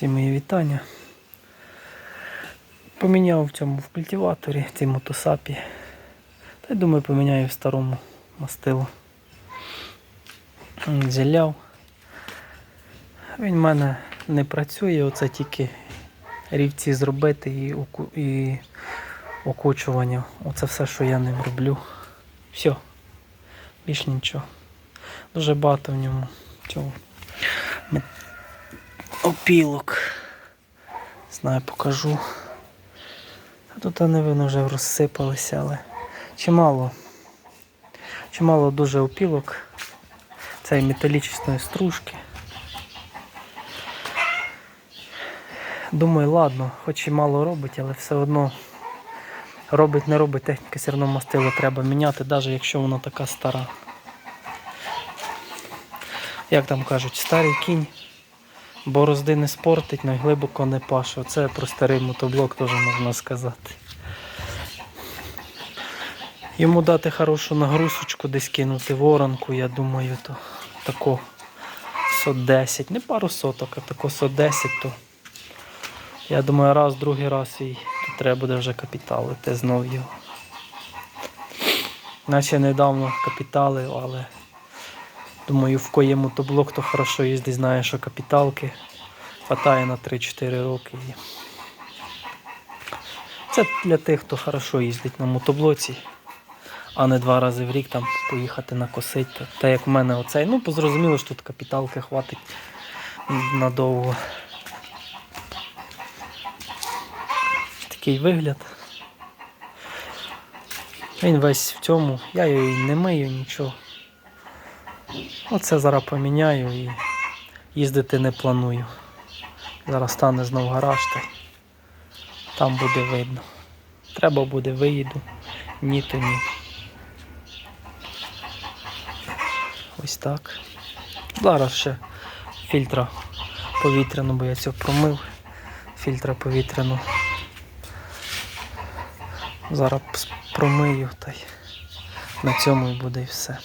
Всі мої вітання. Поміняв в цьому в культиваторі, цій мотосапі. Та й думаю, поміняю в старому мастилу. Зіляв. Він в мене не працює, оце тільки рівці зробити і, оку- і окучування. Оце все, що я ним роблю. Все. Більш нічого. Дуже багато в ньому цього опілок. Знаю, покажу. А тут вони вже розсипалися, але чимало. Чимало дуже опілок. Цієї металічної стружки. Думаю, ладно, хоч і мало робить, але все одно робить, не робить, техніка все одно мастило треба міняти, навіть якщо вона така стара. Як там кажуть, старий кінь борозди не спортить, но й глибоко не паше. Це про старий мотоблок теж можна сказати. Йому дати хорошу нагрузочку, десь кинути воронку, я думаю, то тако сот 10, не пару соток, а тако сот 10, то я думаю, раз, другий раз і треба буде вже капіталити знов його. Наче недавно капіталив, але думаю, в мотоблок, то хорошо їздить, знає, що капіталки хватає на 3-4 роки. Це для тих, хто хорошо їздить на мотоблоці, а не два рази в рік там поїхати накосити. Та, як в мене оцей. Ну, зрозуміло, що тут капіталки хватить надовго. Такий вигляд. Він весь в цьому. Я і не мию, нічого. Оце зараз поміняю і їздити не планую. Зараз стане знов гараж, та там буде видно. Треба буде виїду, ні то ні. Ось так. Зараз ще фільтра повітряну, бо я цього промив. Фільтра повітряну. Зараз промию та й на цьому і буде і все.